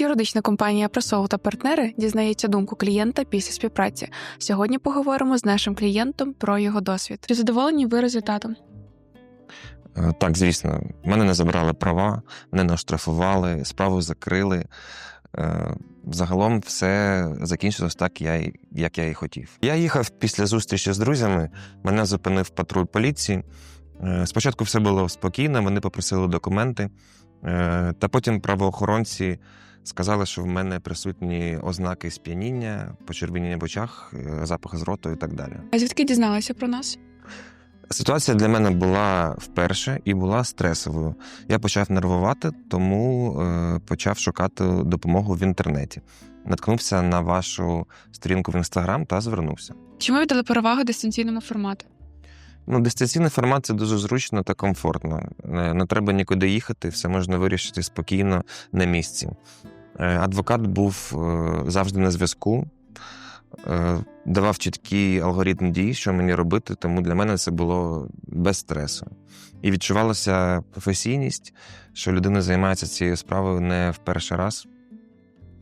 Юридична компанія Пресол та партнери дізнається думку клієнта після співпраці. Сьогодні поговоримо з нашим клієнтом про його досвід. Чи задоволені ви результатом? Е, Так, звісно, мене не забрали права, мене не оштрафували, справу закрили. Е, Загалом все закінчилось так, як я і хотів. Я їхав після зустрічі з друзями, мене зупинив патруль поліції. Е, Спочатку все було спокійно, вони попросили документи, та потім правоохоронці сказали, що в мене присутні ознаки сп'яніння, почервоніння в очах, е, запах з роту і так далі. А звідки дізналися про нас? Ситуація для мене була вперше і була стресовою. Я почав нервувати, тому е, почав шукати допомогу в інтернеті. Наткнувся на вашу сторінку в інстаграм та звернувся. Чому віддали перевагу дистанційному формату? Ну, дистанційний формат це дуже зручно та комфортно. Не треба нікуди їхати, все можна вирішити спокійно на місці. Е, Адвокат був е, завжди на зв'язку, е, давав чіткий алгоритм дій, що мені робити, тому для мене це було без стресу. І відчувалася професійність, що людина займається цією справою не в перший раз.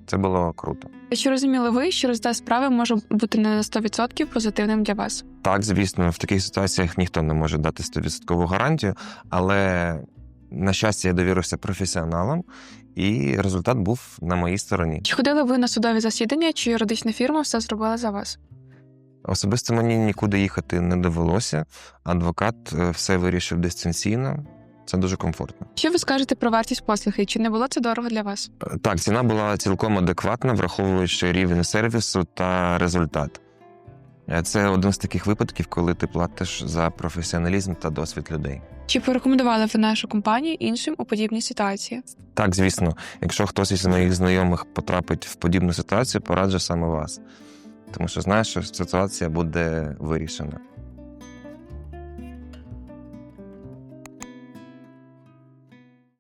Це було круто. Чи розуміли ви, що результат справи може бути не на 100% позитивним для вас? Так, звісно, в таких ситуаціях ніхто не може дати 100% гарантію, але на щастя, я довірився професіоналам, і результат був на моїй стороні. Чи ходили ви на судові засідання, чи юридична фірма все зробила за вас? Особисто мені нікуди їхати не довелося. Адвокат е, все вирішив дистанційно. Це дуже комфортно. Що ви скажете про вартість послуги? Чи не було це дорого для вас? Е, Так, ціна була цілком адекватна, враховуючи рівень сервісу та результат. Е, Це один з таких випадків, коли ти платиш за професіоналізм та досвід людей. Чи порекомендували ви нашу компанію іншим у подібній ситуації? Так, звісно, якщо хтось із моїх знайомих потрапить в подібну ситуацію, пораджу саме вас. Тому що знаєш, що ситуація буде вирішена.